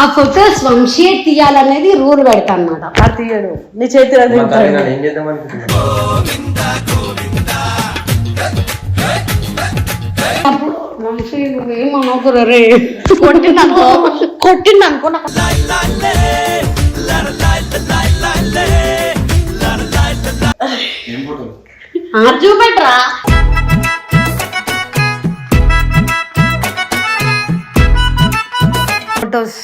ఆ photos Vamsi తీయాలనేది rule పెడతా అనమాట అది తీయడు నీ చేతిలో ఏం చేద్దాం అప్పుడు వంశీ నువ్వేం రే కొట్టిందనుకో. కొట్టిందనుకో నాకు. ఆ, చూపెట్రా ఫొటోస్.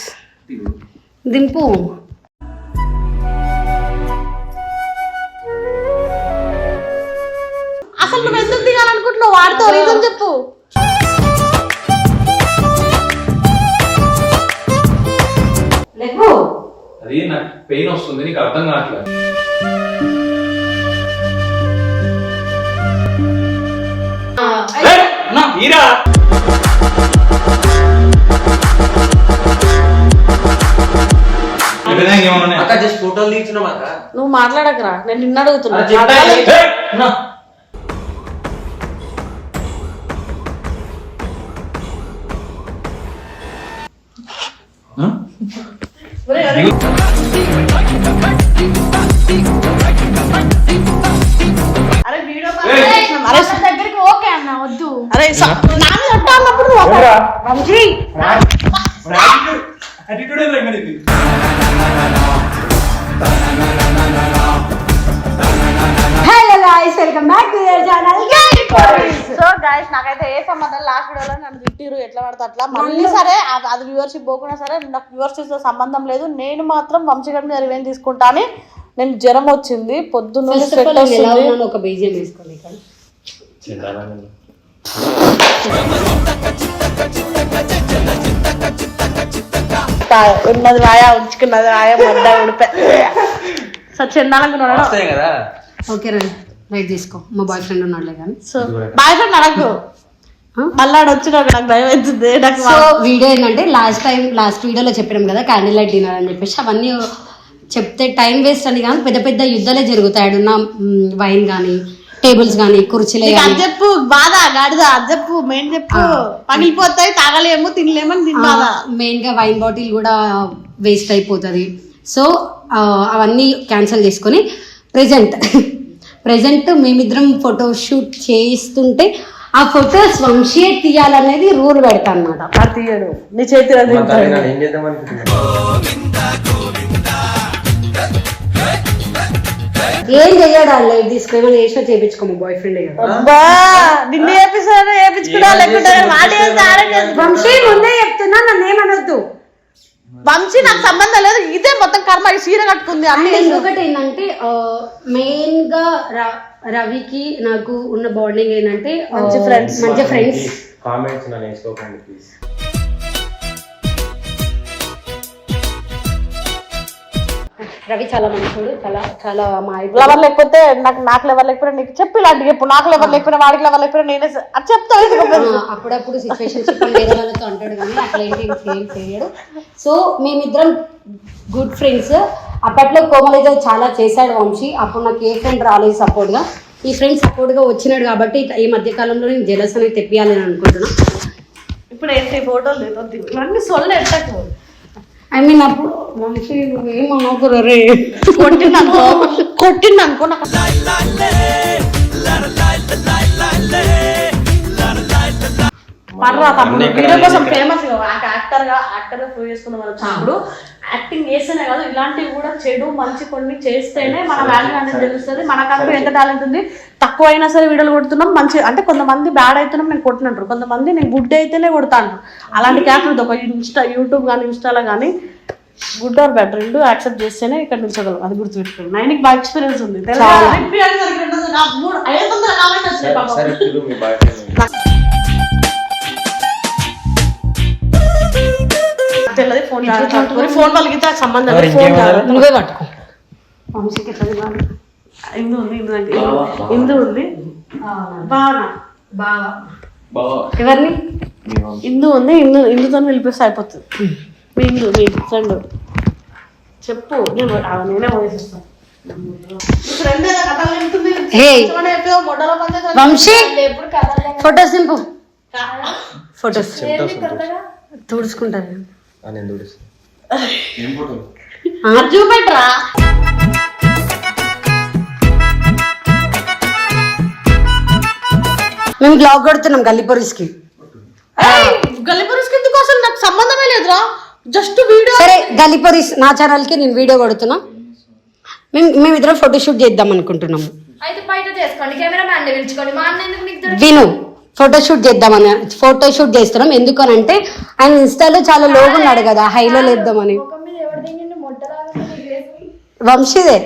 దింపు. అసలు నువ్వు ఎందుకు దిగాలనుకుంటున్నావు? వాడితో రీజన్ చెప్పు. అది నాకు పెయిన్ వస్తుంది నీకు అర్థం కావట్లేదు. నా హీరా ఏమైనా ఏమన్నా అక్క జస్ట్ ఫోటోలు తీస్తున్నాం అక్క నువ్వు మాట్లాడకరా నేను నిన్ను అడుగుతున్నా అది చెప్పా. మాట్లాడలేదు. ఏయ్, నా. ఆ? అరే వీడియో ఏయ్. అరే దగ్గరికి ఓకే అన్న వద్దు అరే స- నా మీద అట్టా అన్నప్పుడు నువ్వు అట్లా- ఏరా? Vamshi, hello guys welcome back to your channel so నాకైతే ఏ సంబంధం? లాస్ట్ వీడియోలో నన్ను తిట్టిరు ఎట్లా పడితే అట్లా. మళ్ళీ సరే అది- వ్యూవర్షిప్ సరే నాకు వ్యూవర్షిప్తో సంబంధం లేదు. నేను మాత్రం వంశీగడ్ మీద రివెంజ్ తీసుకుంటా అని నేను జ్వరం వచ్చింది. పొద్దున్న స్వెట్ వస్తుంది. ఒక వేసుకోండి ఇక్కడ. ఉన్నది రాయా ఉంచుకున్నది రాయా మొడ్డ ఉడిపే. సో చందాలంగా ఉన్నాడు వస్తాయి కదా. ఓకే రైట్ రైట్ తీసుకో. మా బాయ్ ఫ్రెండ్ ఉన్నాడులే కానీ. సో బాయ్ ఫ్రెండ్ అడగదు మళ్ళీ ఆడు వచ్చినాడు నాకు భయం అవుతుంది నాకు సో వీడియో ఏంటంటే లాస్ట్ టైం లాస్ట్ వీడియోలో చెప్పినాం కదా క్యాండిల్ లైట్ డిన్నర్ అని చెప్పేసి అవన్నీ చెప్తే టైం వేస్ట్ అని కానీ పెద్ద పెద్ద యుద్ధాలే జరుగుతాయి. ఆడున్న వైన్ కానీ టేబుల్స్ కానీ కుర్చీలే నీకు అది చెప్పు బాధ గాడిద అది చెప్పు మెయిన్ చెప్పు. పగిలిపోతాయి తాగలేము తినలేమని దీని బాధ. మెయిన్గా వైన్ బాటిల్ కూడా వేస్ట్ అయిపోతుంది. సో అవన్నీ క్యాన్సిల్ చేసుకొని ప్రెజెంట్ ప్రెజెంట్ మేమిద్దరం ఫోటో షూట్ చేస్తుంటే ఆ ఫొటోస్ వంశీ తీయాలనేది రూల్ పెడతా అనమాట తీయడు నీ చేతిలో ఏం చెయ్యాడు ఆ లైట్ తీసుకొని చేసినా చేయించుకో మా బాయ్ ఫ్రెండ్ కదా అబ్బా నిన్ను ఏపిస్తాను ఏపించుకున్నా లేకుంటే మాట. వంశీ ముందే చెప్తున్నా నన్ను ఏమనొద్దు వంశీ నాకు సంబంధం లేదు ఇదే మొత్తం కర్మ ఈ చీర కట్టుకుంది అన్ని ఇంకొకటి ఏంటంటే మెయిన్గా రవికి నాకు ఉన్న బాండింగ్ ఏంటంటే మంచి friends. మంచి ఫ్రెండ్స్ కామెంట్స్ నన్ను ప్లీజ్ రవి చాలా మంచోడు చాలా చాలా మా లవర్ లేకపోతే నాకు నాకు లెవర్ లేకపోతే నీకు చెప్పి ఇలాంటి చెప్పు. నాకు లెవర్ లేకపోతే వాడికి లెవర్ లేకపోతే నేనే స- అది చెప్తా. ఆ, అప్పుడప్పుడు వేరే వాళ్ళతో అంటాడు కానీ అట్లా ఏంటి ఏం చేయడు సో మేమిద్దరం గుడ్ ఫ్రెండ్స్ అప్పట్లో కోమలైతే చాలా చేశాడు వంశీ. అప్పుడు నాకు ఏ ఫ్రెండ్ రాలేదు సపోర్ట్గా ఈ ఫ్రెండ్ సపోర్ట్గా వచ్చినాడు కాబట్టి ఈ మధ్య కాలంలో నేను జెలస్ అనేది తెప్పియాలని అనుకుంటున్నా. ఇప్పుడు ఏంటి ఫోటోలు లేదు ఇవన్నీ సొల్లు ఎట్టకు ఐ మీన్ అప్పుడు నువ్వేం అనుకోరు రే కొట్టిందనుకో. కొట్టిందనుకో నాకు పర్రా తమ్ముడు. వీడియో కోసం. ఫేమస్ యాక్టర్గా యాక్టర్గా ప్రూవ్ చేసుకున్న వాళ్ళు వచ్చినప్పుడు యాక్టింగ్ చేస్తేనే కాదు ఇలాంటివి కూడా చెడు మంచి కొన్ని చేస్తేనే మన వాల్యూ అనేది తెలుస్తుంది. మనకంటూ ఎంత టాలెంట్ ఉంది తక్కువ అయినా సరే వీడియోలు కొడుతున్నాం మంచి అంటే కొంతమంది బ్యాడ్ అవుతున్నాం నేను కొట్టినట్టు కొంతమంది నేను గుడ్ అయితేనే కొడతాను అలాంటి క్యారెక్టర్ ఒక ఇన్స్టా యూట్యూబ్ కానీ ఇన్స్టాలో కానీ గుడ్ ఆర్ బ్యాడ్ రెండు యాక్సెప్ట్ చేస్తేనే ఇక్కడ నిల్చోగలం. అది గుర్తుపెట్టుకోండి. నైన్కి బాగా ఎక్స్పీరియన్స్ ఉంది. ఫోన్ సంబంధం. నువ్వే పట్టుకో వంశీకి ఎట్లా? ఇందు ఉంది ఇందు ఉంది. బాగా బాగా ఎవరిని? ఇందు ఉంది ఇందు ఇందుతో పిలిపిస్తే అయిపోతుంది మీ ఇందు మీ ఫ్రెండ్. చెప్పు నేను నేనే వంశీ! ఫొటోస్ దింపు. ఫొటోస్. ఆ, నేను ఏం ఫోటో? చూపెట్టరా మేము బ్లాగ్ కొడుతున్నాం గల్లీపొరిస్కి గల్లిపురుష్ కిందకు అసలు? నాకు సంబంధమే లేదురా. జస్ట్ వీడియో సరే గల్లీపొరిస్ నా ఛానల్కి నేను వీడియో కొడుతున్నా. మేము మేమిద్దరం ఫోటోషూట్ చేద్దాం అనుకుంటున్నాము. అయితే బయట చేసుకోండి కెమెరా మ్యాన్ పిలుచుకోండి. మా అన్న ఎందుకు నీకు విను. ఫోటోషూట్ చేద్దామని ఫోటోషూట్ చేస్తున్నాం. ఎందుకనంటే ఆయన ఇన్స్టాలో చాలా లోగా ఉన్నాడు కదా హైలో లేద్దామని. వంశీదే.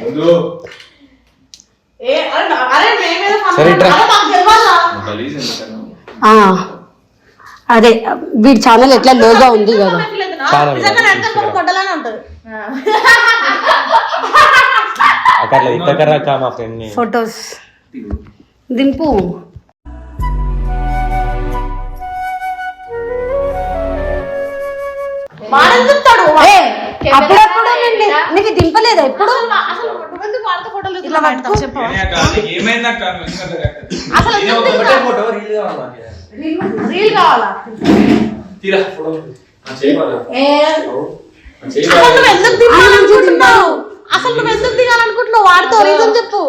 అదే వీడి ఛానల్ ఎట్లా లోగా ఉంది కదా. చాలా నిజంగా అప్పుడప్పుడు నీకు దింపలేదా ఎప్పుడు? ఇట్లా? అసలు ఫోటో రీల్ కావాలి అసలు నువ్వు ఎందుకు దిగాలనుకుంటున్నావు వాడితో రీజన్ చెప్పు.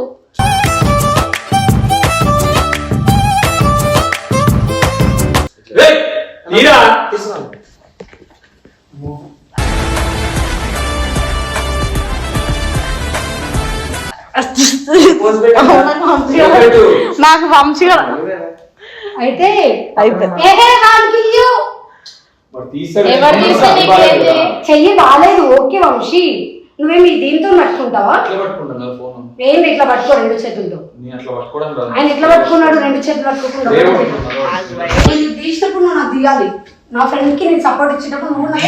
ఎవరు తీస్తే నీకేంటి? చెయ్యి బాగాలేదు. ఓకే వంశీ. నువ్వేమి దీంతో పట్టుకుంటావా? ఫోన్? ఏంది ఇట్లా పట్టుకో రెండు చేతులతో? ఆయన ఎట్లా పట్టుకున్నాడు రెండు చేతులు. పట్టుకున్నాను. నేను తీసినప్పుడు నువ్వు నాకు తీయాలి. నా ఫ్రెండ్కి నేను సపోర్ట్ నువ్వు నాకు?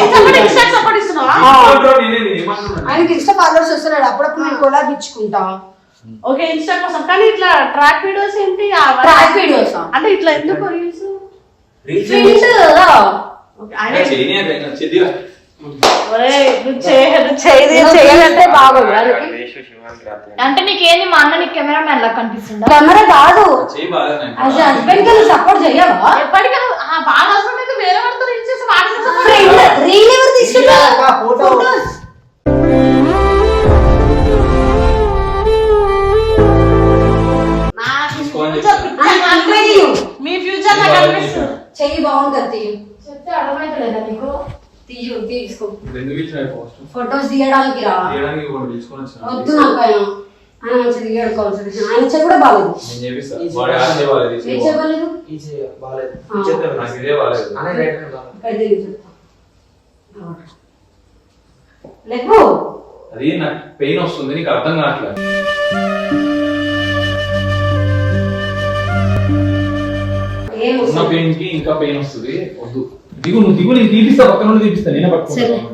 ఏమంటున్నాను? ఆయనకి ఇన్స్టా ఫాలోవర్స్ వస్తున్నాడు అప్పుడప్పుడు నేను కొలాబ్ ఇచ్చుకుంటా. ఓకే ఇన్స్టా కోసం. కానీ ఇట్లా ట్రాక్ వీడియోస్ ఏంటి? ట్రాక్ వీడియోస్ అంటే ఇట్లా ఎందుకు రీల్స్ రీల్స్. అంటే నీకేంది మా అన్న నీకు కెమెరా మ్యాన్ లా కనిపిస్తుందా? కెమెరా కాదు. హస్బెండ్కి సపోర్ట్ ఆ బాగా అయితే వేరే వాడితో చేసి రీల్ ఎవరు తీసుకున్నారు మీ ఫ్యూచర్ నాకు అనిపిస్తుంది చెయ్యి బాగుంటుంది తీయు చెప్తే అర్థమైతలేదా నీకు? తీయు తీసుకో. ఫొటోస్ తీయడానికి రా. వద్దు నాకు ఆయన ఆయన ఆయన చెయ్యి కూడా బాగలేదు ఏం. చెప్పలేదు? అది నాకు పెయిన్ వస్తుంది నీకు అర్థం కావట్లేదు. ఉన్న వస్తుంది? పెయిన్కి ఇంకా పెయిన్ వస్తుంది. వద్దు. దిగు నువ్వు దిగు నేను తీపిస్తా పక్కన నుండి తీపిస్తా నేనే సరే. పట్టుకుంటాను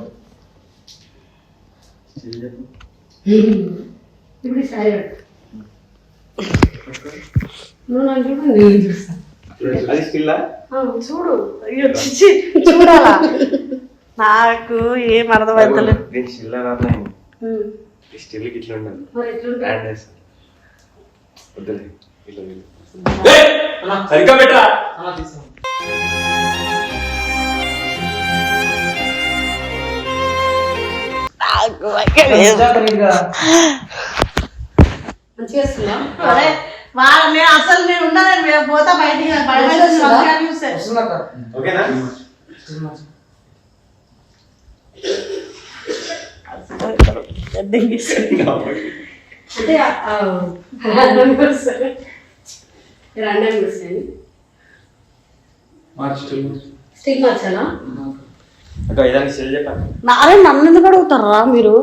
ఇప్పుడు సరే నువ్వు నన్ను చూడు నేను చూస్తా. అది స్టిల్ చూడు. అయ్యో చూడాలా? నాకు ఏం అర్థమవుతలేదు నేను స్టిల్ ఇట్లా వద్దులే. సరిగ్గా పెట్టరా? మంచిగా వస్తుందా? అరే వాళ్ళ నేను అసలు నేను ఉన్నాను మేము పోతా బయటికి నాకు భయం అవుతుంది, మంచిగా చూస్తే. ఓకేనా? అంటే రండం వస్తాయి రండం వస్తాయి మార్చి స్టిక్ మార్చాలా అక్క ఇదానికి సెల్ చెప్పండి నా- అరే నన్ను ఎందుకు అడుగుతారా మీరు?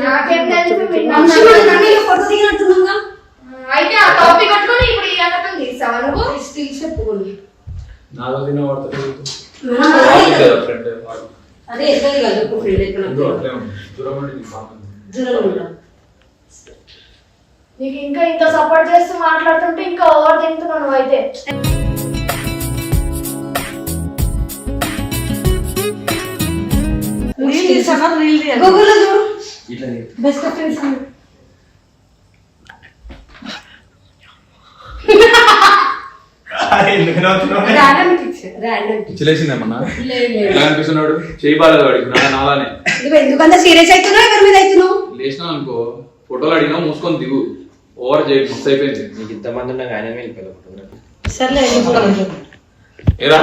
నాకేం తెలుసు మీకు? వంశీ, మన కన్నీళ్ళు ఫోటో దిగినట్టున్నాగా అయితే ఆ టాపిక్ పట్టుకొని ఇప్పుడు ఈ అన్నతం తీసావా నువ్వు? స్టిల్ చెప్పుకోండి అదే కాదు ఫ్రెండ్ దూరం దూరం ఉంటా నీకు ఇంకా ఇంత సపోర్ట్ చేస్తూ మాట్లాడుతుంటే ఇంకా ఓవర్ తింటున్నావు నువ్వు అయితే. చూడు. ఫ్రెండ్స్ అనిపిస్తున్నాడు? చేయి నాలానే. ఎందుకంత సీరియస్ అవుతున్నావు? ఎవరి మీద అవుతున్నావు? లేచినా అనుకో. ఫోటోలు అడిగినా మూసుకొని దిగు. ఓవర్ చేయి మస్తు అయిపోయింది. నీకు ఇంతమంది ఉన్నాక ఆయన వెళ్ళిపోయారు సర్లే. ఏరా?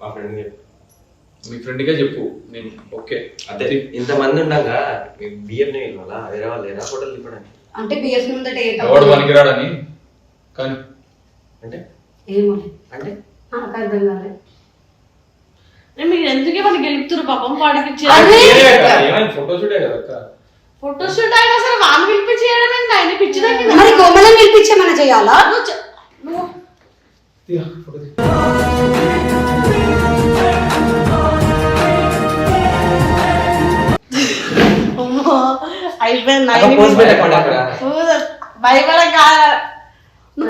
మా ఫ్రెండ్ మీ ఫ్రెండ్కే చెప్పు. నేను ఓకే. అదే ఇంతమంది ఉన్నాక బియ్యం వెళ్ళాలా వేరే వాళ్ళు లేరా ఫోటోలు దిగడానికి అంటే బిఎస్ ముందట ఎవడు పనికిరాడని? కానీ అంటే? ఏమో. అంటే? అర్థం కాలేదు మీరు ఎందుకే మనకి గెలుపుతున్నారు పాపం? వాడికి ఏమైనా ఫోటో షూటే కదా అక్క. ఫోటో షూట్ అయినా సరే వాళ్ళు పిలిపించి చేయడం ఏంటి ఆయన? పిచ్చి తగ్గిందా? మరి మన చేయాలా? నువ్వు చె- నువ్వు.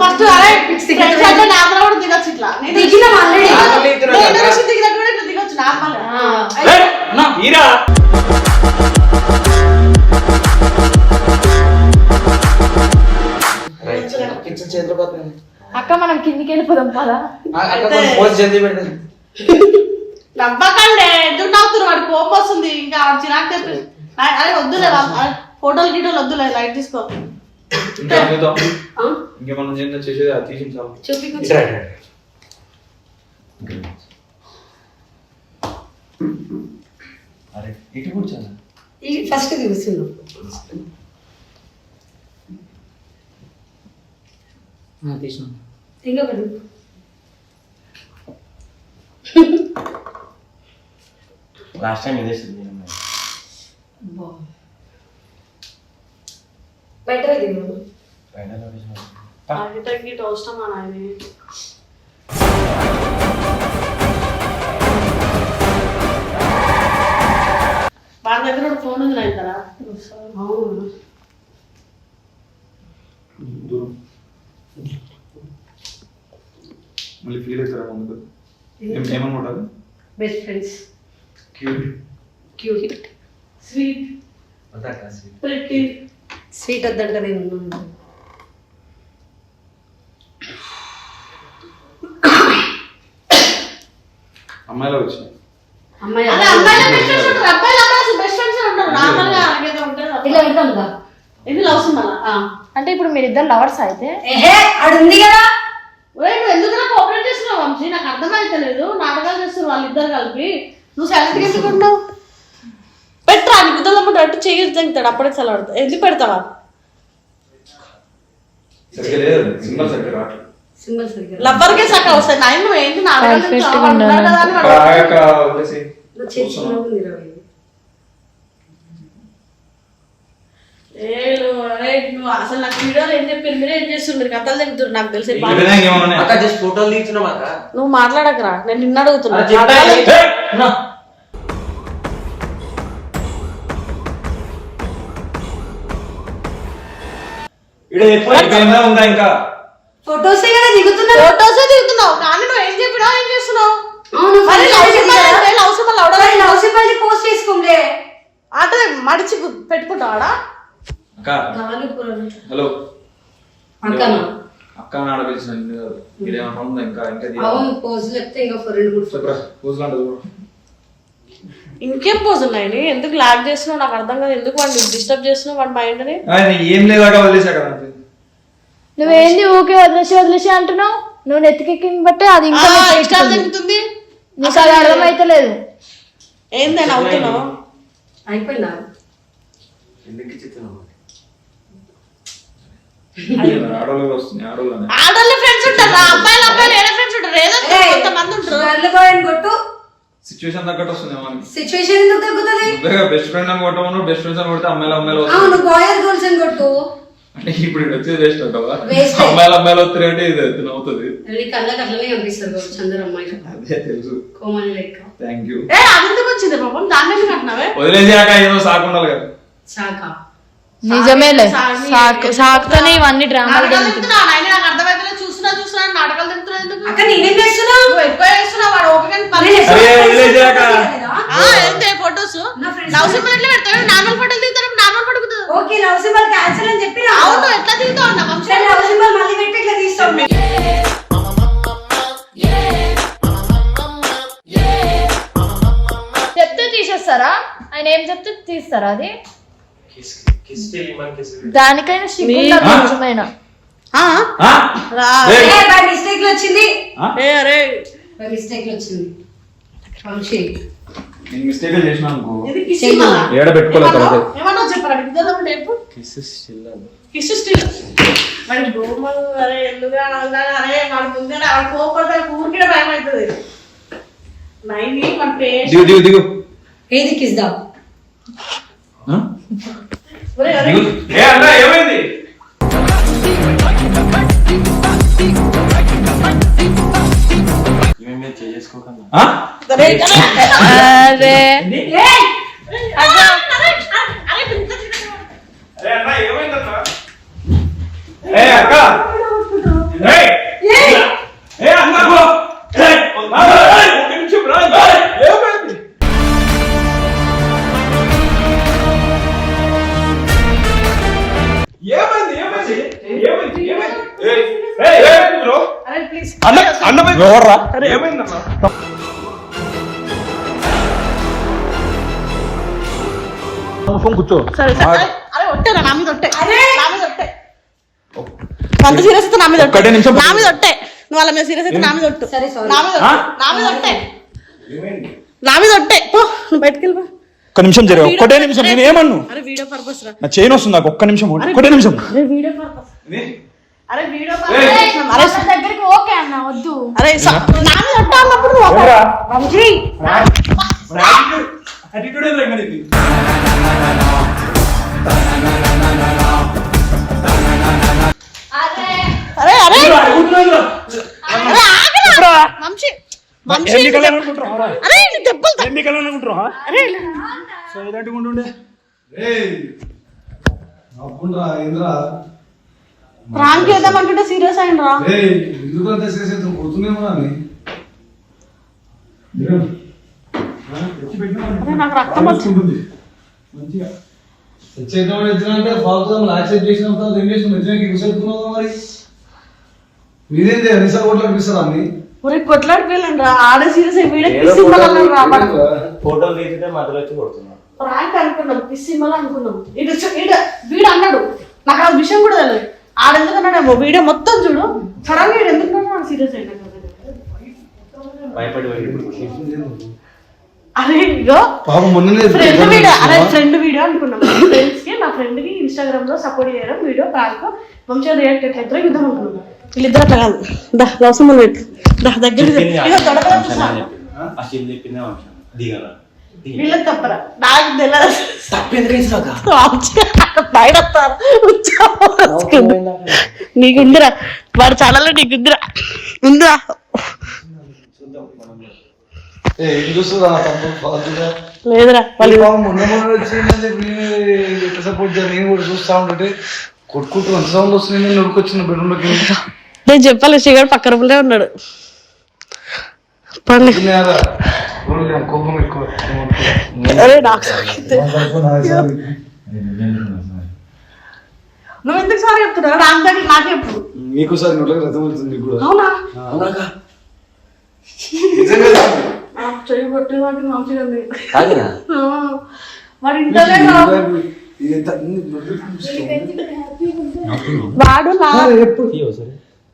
ఫస్ట్ అరే నార్మల్ కూడా దిగొచ్చు ఇట్లా. దిగినాం దిగినట్టు నార్మల్ చేతిలో పోతుంది అక్క మనం కిందికి వెళ్ళిపోదాం పదా. పోస్ట్ జల్దీ పెడతాను నవ్వకండి. ఎందుకు నవ్వుతున్నారు వాడు కోపం వస్తుంది. ఇంకా చిరాకు తెప్పి అరే వద్దులే ఫోటోలు గిటోలు వద్దులే. లైట్ తీసుకో? ఇంకేమన్నా చేసేది అరే ఇటు కూర్చోనా? ఈ ఫస్ట్ చూస్తున్నాం ఇంకా ఒకటి. లాస్ట్ టైం ఇదే. బెటర్ ఇది తగ్గి అవసరం మా మళ్ళీ ఫీల్ అవుతారా ముందుకు ఏం ఏమనుకుంటారు? Best friends cute cute sweet pretty sweet వద్దంట నేను. అమ్మాయిలో వచ్చినాయి అమ్మాయి అదే అమ్మాయిల బెస్ట్ ఫ్రెండ్స్ ఉంటారు అబ్బాయిలు అమ్మాయిలు బెస్ట్ ఫ్రెండ్స్ ఉంటారు నార్మల్గా అలాగే ఉంటుంది ఇట్లా పెడతాం కదా. ఇది లవ్ సినిమా ఆ. అంటే ఇప్పుడు మీరిద్దరు లవర్స్ అయితే? ఏహే అది ఉంది కదా. ఒరేయ్ నువ్వు ఎందుకు చేస్తున్నావు వంశీ? నాకు అర్థమైతలేదు. నాటకాలు చేస్తున్నారు వాళ్ళిద్దరు కలిపి. నువ్వు సైలెంట్ ఎందుకు ఉన్నావు పెట్టరా నీ గుద్దల ముందు అట్టు చెయ్యి తెంగుతాడు అప్పుడే చల్లబడతా ఎందుకు పెడతావా? సరిగ్గా లవ్వర్కే సక్క వస్తాయి. నాయన నువ్వు ఏంటి నాటకాలు చేస్తున్నావు? గా ఉన్నాను. అన్నాడు కదా అని వాడు రాగాక వదిలేసి నా చేతిలో ఉంది రవి ఏలు, అరే నువ్వు అసలు నాకు వీడియోలు ఏం చెప్పారు? మీరే ఏం మీరు కథలు నాకు తెలిసి ఈ విధంగా ఏమన్నా అక్క జస్ట్ ఫోటోలు తీస్తున్నాం అక్క? నువ్వు మాట్లాడకరా. నేను నిన్న అడుగుతున్నా. ఫొటోస్ ఫోటోసే దిగుతున్నావు? కానీ నువ్వు ఏం చెప్పినావు ఏం చేస్తున్నావు? పోస్ట్ చేసుకోండి అంటే మడిచి పెట్టుకుంటావాడా? అక్క. హలో. అక్కన అక్క ఉందా ఇంకా? ఇంకా తీయాలా? అవును పోజ్ చెప్తే ఇంకా ఒక రెండు మూడు చెప్పరా? కూసులాంటి చూడు ఇంకేం పోజ్ ఉన్నాయి ఎందుకు లాగ్ చేస్తున్నావు? నాకు అర్థం కాదు. ఎందుకు వాడిని డిస్టర్బ్ చేస్తున్నావు వాడి మైండ్ని? ఆయన ఏం నాకు. నువ్వేంది ఊకే వదిలేసి వదిలేసి అంటున్నావు? నువ్వు నెత్తికెక్కిన బట్టే అది ఇంకా. ఇష్టాలు తిరుగుతుంది నీకు అది అర్థమైతలేదు. ఏంది నవ్వుతున్నావు అయిపోయిందా? ఎందుకు ఇచ్చిస్తున్నావు? ఆడవాళ్ళ ఫ్రెండ్స్ ఉంటారు అబ్బాయిలు అబ్బాయిలు ఫ్రెండ్స్ ఉంటారు ఏదో కొంతమంది ఉంటారు. గర్ల్ బాయ్ అని కొట్టు. సిచ్యువేషన్ తగ్గట్టు వస్తుంది మనకి సిచ్యువేషన్ ఎందుకు తగ్గుతుంది? బెస్ట్ ఫ్రెండ్ అని కొట్టమను బెస్ట్ ఫ్రెండ్స్ అని కొడితే అమ్మాయిలు అమ్మాయిలు అవును బాయ్ గర్ల్స్ అని కొట్టు. అంటే ఇప్పుడు వచ్చేది వేస్ట్ Waste. అమ్మాయిలు అమ్మాయిలు వస్తారు అంటే ఇది అవుతుంది నీ కళ్ళకి అట్లనే కనిపిస్తారు కావచ్చు అందరు అమ్మాయిలు అదే తెలుసు. కోమలి లెక్క. థ్యాంక్ యూ ఏ అది ఎందుకు వచ్చింది పాపం? దాన్ని ఎందుకు అంటున్నావే? వదిలేసాక ఏదో సాకుండాలి కదా. శాఖ నిజమేలే సాకు సాకుతోనే ఇవన్నీ డ్రామాలు అర్థమైతేనే చూస్తున్నా నాటకాలు తింటున్నా ఫొటోస్ లవ్ సింబల్ ఎట్లా పెడతావు నార్మల్ ఫోటోలు normal photo okay love symbol cancel అని చెప్పి అవును ఎట్లా దిగుతావు అన్న వంశీ లవ్ సింబల్ మళ్ళీ పెట్టి ఇట్లా తీస్తాం చెప్తే తీసేస్తారా ఆయన ఏం చెప్తే తీస్తారా అది దానికైనా మిస్టేక్ వచ్చింది? మిస్టేక్ వచ్చింది. వంశీ నేను మిస్టేక్ చేసిన అనుకో. ఇది కిస్ చెయ్యి. ఇవ్వాలా? ఏడ పెట్టుకోలేదు ఏమన్నావు? తర్వాత. ఏమన్నావు చెప్పరా? ఇద్దరు రేపు కిస్ స్టిల్ కిస్ స్టిల్. మరి గోమలు అరే ఎందుగా అరే ఊరికే భయం అవుతుంది. నైని మన దిగు దిగు దిగు. ఏది కిస్ దా? ఏమైంది? అరే. కూర్చో. అరే, నా మీద ఒట్టే. నా మీద ఒట్టే. అంత సీరియస్ అయితే నా మీద ఒట్టే. ఒక్కటే నిమిషం. నా మీద ఒట్టే. నువ్వు వాళ్ళ మీద సీరియస్ అయితే నా మీద ఒట్టు. నా మీద? ఒట్టు. నా మీద ఒట్టే. నా మీద ఒట్టే. పో నువ్వు బయటికి వెళ్ళిపో ఒక్క నిమిషం జరగ ఒక్కటే నిమిషం నేను ఏమన్ను అరే వీడియో పర్పస్ రా. నా చైన్ వస్తుంది నాకు ఒక్క నిమిషం ఒక్కటే నిమిషం అరే వీడియో పర్పస్. అరే వీడియో. పర్పస్. అరే దగ్గరికి ఓకే అన్న వద్దు. అరే నా మీద ఒట్ట అన్నప్పుడు నువ్వు? వంశీ, ఏంద్రా ఇంకా నీకు? అరే అరే. ఇది దెబ్బలు సైలెంట్గా ఉంటుండే. అప్పుడురా ప్రాంక్ చేద్దామంటుంటే సీరియస్ చేసేది అని అరే నాకు రక్తం వచ్చింది. మంచిగా. చచ్చేటప్పుడు ఎత్తినంటే ఫాల్తు యాక్సెప్ట్ చేసిన మంచిగా మరి? మీరేంటి ఒరే ఆడే సీరియస్ వీడే ఫోటోలు తీసితే మధ్యలో వచ్చి కొడుతున్నా ప్రాంక్ అనుకున్నాం పిసిమ్మలు అనుకున్నాం. ఇటు చూ- ఇటు వీడు అన్నాడు నాకు ఆ విషయం కూడా తెలియదు. ఆడెందుకు అన్నాడేమో వీడియో మొత్తం చూడు. సడన్గా వీడు ఎందుకు సీరియస్ అయినా భయపడి అరే ఫ్రెండ్ వీడియో అరే ఫ్రెండ్ వీడియో అనుకున్నాం. ఫ్రెండ్స్కి నా ఫ్రెండ్కి ఇన్స్టాగ్రామ్లో సపోర్ట్ చేయడం వీడియో ప్రాంక్ మంచిగా రియాక్ట్ ఎట్లయితే యుద్ధం అనుకున్నాం. వీళ్ళిద్దరు అట్లా కాదు. దా లవ్ సింబల్ పెట్టు దా దగ్గర వీళ్ళకి తప్పరా. నాకు తెలియదు నీకుందిరా వాడు ఛానల్లో నీకుందిరా ఉందిరా ఏ చూస్తుందా లేదురా మొన్న మొన్న నేను ఎట్లా సపోర్ట్ చేయాలి నేను కూడా చూస్తా ఉంటుంటే కొట్టుకుంటూ ఎంత సౌండ్ వస్తుంది నేను ఉడికొచ్చిన బెడ్రూమ్లోకి నేను చెప్పాలి శ్రీగాడు పక్క రూపులే ఉన్నాడు. పండి తినేదా కోపం ఎక్కువ. అరే నాకు. నువ్వు ఎందుకు సారీ చెప్తున్నావు? నాకు దగ్గర నాకు చెప్పు. సార్ రథం కూడా. అవునా? నిజంగా వాటి మంచిగా కాదురా ఆ, వాడు నా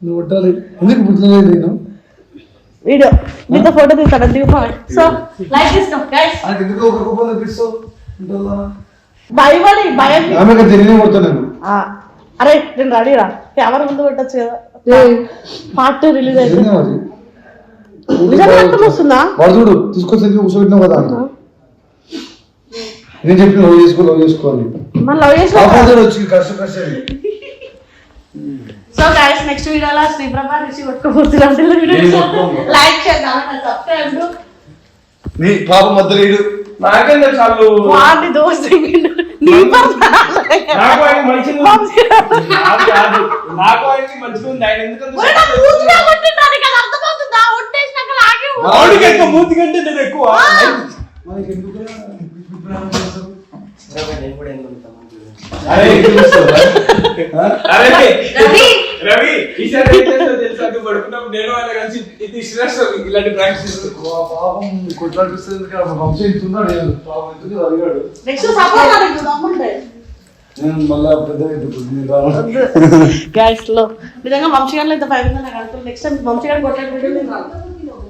నువ్వు కొట్టాలి ఎందుకు పుట్టలేదు నేను? వీడియో మీతో ఫోటో తీస్తాడు దిగు సో లైక్ గైస్ ఎందుకు ఒక? భయపడి భయం. అరే నేను రెడీ రా కెమెరా ముందు పెట్టచ్చు కదా. పార్ట్ టూ రిలీజ్ అయితే నిజంగా మరి నిజంగా రక్తం వస్తుందా? వాడు చూడు తీసుకొచ్చి కూర్చోబెట్టినావు కదా అంత నేను చెప్పిన లవ్ చేసుకో లవ్ చేసిన ఆపోజిట్ వచ్చి కష్ట కష్టం సో గైస్ నెక్స్ట్ వీడియోలో శ్రీప్రభ రిషి పట్టుకోబోతున్నాం లైక్ చేద్దాం సబ్స్క్రైబ్. నీ పాప మధ్యలో నాకేం వాళ్ళు వాడిని దోస్తు నాకు ఆయన మంచిగా. నాకు ఆయనకి మంచిగా ఉంది. ఆయన ఎందుకంటే మూతి కంటే నేను ఎక్కువ. రవి! ఈసారి తెలుసా? కలిసి ఇది ఇలాంటి ప్రాక్టీస్ పాపం పాపం అడిగాడు. మళ్ళా పెద్ద ఇంటుంది నేను రాను గైస్లో. నిజంగా వంశీ ఇంత ఫైవ్ నెక్స్ట్ టైం వంశీ గారు వీడియో నేను రాను.